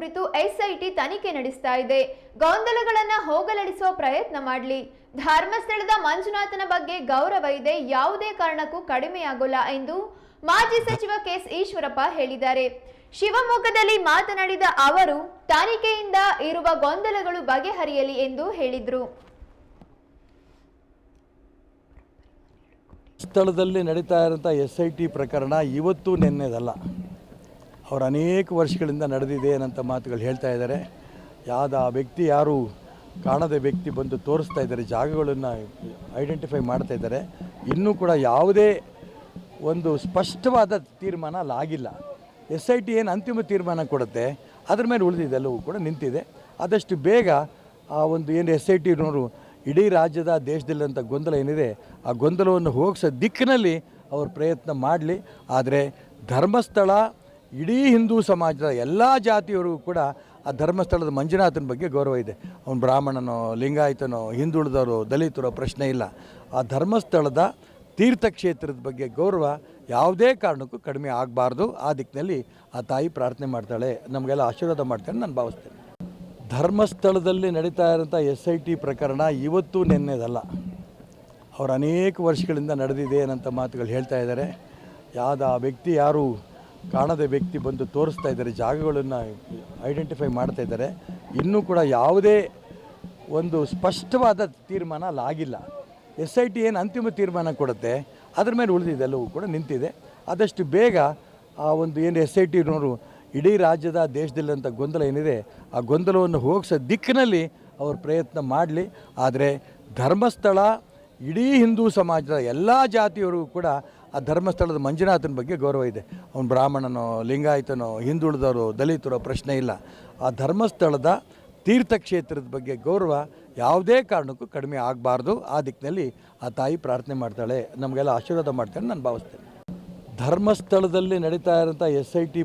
ಕುರಿತು ಎಸ್ಐಟಿ ತನಿಖೆ ನಡೆಸ್ತಾ ಇದೆ. ಗೊಂದಲಗಳನ್ನ ಹೋಗಲಾಡಿಸುವ ಪ್ರಯತ್ನ ಮಾಡಲಿ. ಧರ್ಮಸ್ಥಳದ ಮಂಜುನಾಥನ ಬಗ್ಗೆ ಗೌರವ ಇದೆ. ಯಾವುದೇ ಕಾರಣಕ್ಕೂ ಕಡಿಮೆಯಾಗೋಲ್ಲ ಎಂದು ಮಾಜಿ ಸಚಿವ ಕೆಎಸ್ ಈಶ್ವರಪ್ಪ ಹೇಳಿದ್ದಾರೆ. ಶಿವಮೊಗ್ಗದಲ್ಲಿ ಮಾತನಾಡಿದ ಅವರು, ತನಿಖೆಯಿಂದ ಇರುವ ಗೊಂದಲಗಳು ಬಗೆಹರಿಯಲಿ ಎಂದು ಹೇಳಿದರು. ಸ್ಥಳದಲ್ಲಿ ನಡೀತಾ ಇರೋಂಥ ಎಸ್ ಐ ಟಿ ಪ್ರಕರಣ ಇವತ್ತು ನಿನ್ನೆದಲ್ಲ. ಅವರು ಅನೇಕ ವರ್ಷಗಳಿಂದ ನಡೆದಿದೆ ಏನಂತ ಮಾತುಗಳು ಹೇಳ್ತಾ ಇದ್ದಾರೆ. ಯಾವ್ದು ಆ ವ್ಯಕ್ತಿ ಯಾರು ಕಾಣದ ವ್ಯಕ್ತಿ ಬಂದು ತೋರಿಸ್ತಾ ಇದ್ದಾರೆ, ಜಾಗಗಳನ್ನು ಐಡೆಂಟಿಫೈ ಮಾಡ್ತಾ ಇದ್ದಾರೆ. ಇನ್ನೂ ಕೂಡ ಯಾವುದೇ ಒಂದು ಸ್ಪಷ್ಟವಾದ ತೀರ್ಮಾನ ಅಲ್ಲಿ ಆಗಿಲ್ಲ. ಎಸ್ ಐ ಟಿ ಏನು ಅಂತಿಮ ತೀರ್ಮಾನ ಕೊಡುತ್ತೆ, ಅದ್ರ ಮೇಲೆ ಉಳಿದಿದೆ ಕೂಡ ನಿಂತಿದೆ. ಆದಷ್ಟು ಬೇಗ ಆ ಒಂದು ಏನು ಎಸ್ ಐ ಟಿನವರು ಇಡೀ ರಾಜ್ಯದ ದೇಶದಲ್ಲಿರುವಂಥ ಗೊಂದಲ ಏನಿದೆ, ಆ ಗೊಂದಲವನ್ನು ಹೋಗಿಸೋ ದಿಕ್ಕಿನಲ್ಲಿ ಅವರು ಪ್ರಯತ್ನ ಮಾಡಲಿ. ಆದರೆ ಧರ್ಮಸ್ಥಳ ಇಡೀ ಹಿಂದೂ ಸಮಾಜದ ಎಲ್ಲ ಜಾತಿಯವರಿಗೂ ಕೂಡ ಆ ಧರ್ಮಸ್ಥಳದ ಮಂಜುನಾಥನ ಬಗ್ಗೆ ಗೌರವ ಇದೆ. ಅವನು ಬ್ರಾಹ್ಮಣನೋ, ಲಿಂಗಾಯತನೋ ಹಿಂದುಳಿದವರು ದಲಿತರೋ ಪ್ರಶ್ನೆ ಇಲ್ಲ. ಆ ಧರ್ಮಸ್ಥಳದ ತೀರ್ಥಕ್ಷೇತ್ರದ ಬಗ್ಗೆ ಗೌರವ ಯಾವುದೇ ಕಾರಣಕ್ಕೂ ಕಡಿಮೆ ಆಗಬಾರ್ದು. ಆ ದಿಕ್ಕಿನಲ್ಲಿ ಆ ತಾಯಿ ಪ್ರಾರ್ಥನೆ ಮಾಡ್ತಾಳೆ. ನಮಗೆಲ್ಲ ಆಶೀರ್ವಾದ ಮಾಡ್ತಾಳೆ ನಾನು ಭಾವಿಸ್ತೇನೆ. ಧರ್ಮಸ್ಥಳದಲ್ಲಿ ನಡೀತಾ ಇರೋಂಥ ಎಸ್ ಐ ಟಿ ಪ್ರಕರಣ ಇವತ್ತು ನಿನ್ನೆದಲ್ಲ. ಅವರು ಅನೇಕ ವರ್ಷಗಳಿಂದ ನಡೆದಿದೆ ಅನ್ನೋಂಥ ಮಾತುಗಳು ಹೇಳ್ತಾ ಇದ್ದಾರೆ. ಯಾವ್ದು ಆ ವ್ಯಕ್ತಿ ಯಾರು? ಕಾಣದ ವ್ಯಕ್ತಿ ಬಂದು ತೋರಿಸ್ತಾ ಇದ್ದಾರೆ, ಜಾಗಗಳನ್ನು ಐಡೆಂಟಿಫೈ ಮಾಡ್ತಾ ಇದ್ದಾರೆ. ಇನ್ನೂ ಕೂಡ ಯಾವುದೇ ಒಂದು ಸ್ಪಷ್ಟವಾದ ತೀರ್ಮಾನ ಅಲ್ಲಿ ಆಗಿಲ್ಲ. ಎಸ್ ಐ ಟಿ ಏನು ಅಂತಿಮ ತೀರ್ಮಾನ ಕೊಡುತ್ತೆ, ಅದ್ರ ಮೇಲೆ ಉಳಿದಿದೆ ಎಲ್ಲವೂ ಕೂಡ ನಿಂತಿದೆ. ಆದಷ್ಟು ಬೇಗ ಆ ಒಂದು ಏನು ಎಸ್ ಐ ಟಿನವರು ಇಡೀ ರಾಜ್ಯದ ದೇಶದಲ್ಲಿರುವಂಥ ಗೊಂದಲ ಏನಿದೆ, ಆ ಗೊಂದಲವನ್ನು ಹೋಗಿಸೋ ದಿಕ್ಕಿನಲ್ಲಿ ಅವರು ಪ್ರಯತ್ನ ಮಾಡಲಿ. ಆದರೆ ಧರ್ಮಸ್ಥಳ, ಇಡೀ ಹಿಂದೂ ಸಮಾಜದ ಎಲ್ಲ ಜಾತಿಯವರಿಗೂ ಕೂಡ ಆ ಧರ್ಮಸ್ಥಳದ ಮಂಜುನಾಥನ ಬಗ್ಗೆ ಗೌರವ ಇದೆ. ಅವನು ಬ್ರಾಹ್ಮಣನೋ, ಲಿಂಗಾಯತನೋ ಹಿಂದುಳಿದವರು ದಲಿತರೋ ಪ್ರಶ್ನೆ ಇಲ್ಲ. ಆ ಧರ್ಮಸ್ಥಳದ ತೀರ್ಥಕ್ಷೇತ್ರದ ಬಗ್ಗೆ ಗೌರವ ಯಾವುದೇ ಕಾರಣಕ್ಕೂ ಕಡಿಮೆ ಆಗಬಾರ್ದು. ಆ ದಿಕ್ಕಿನಲ್ಲಿ ಆ ತಾಯಿ ಪ್ರಾರ್ಥನೆ ಮಾಡ್ತಾಳೆ. ನಮಗೆಲ್ಲ ಆಶೀರ್ವಾದ ಮಾಡ್ತಾಳೆ ನಾನು ಭಾವಿಸ್ತೇನೆ. ಧರ್ಮಸ್ಥಳದಲ್ಲಿ ನಡೀತಾ ಇರೋಂಥ ಎಸ್ ಐ ಟಿ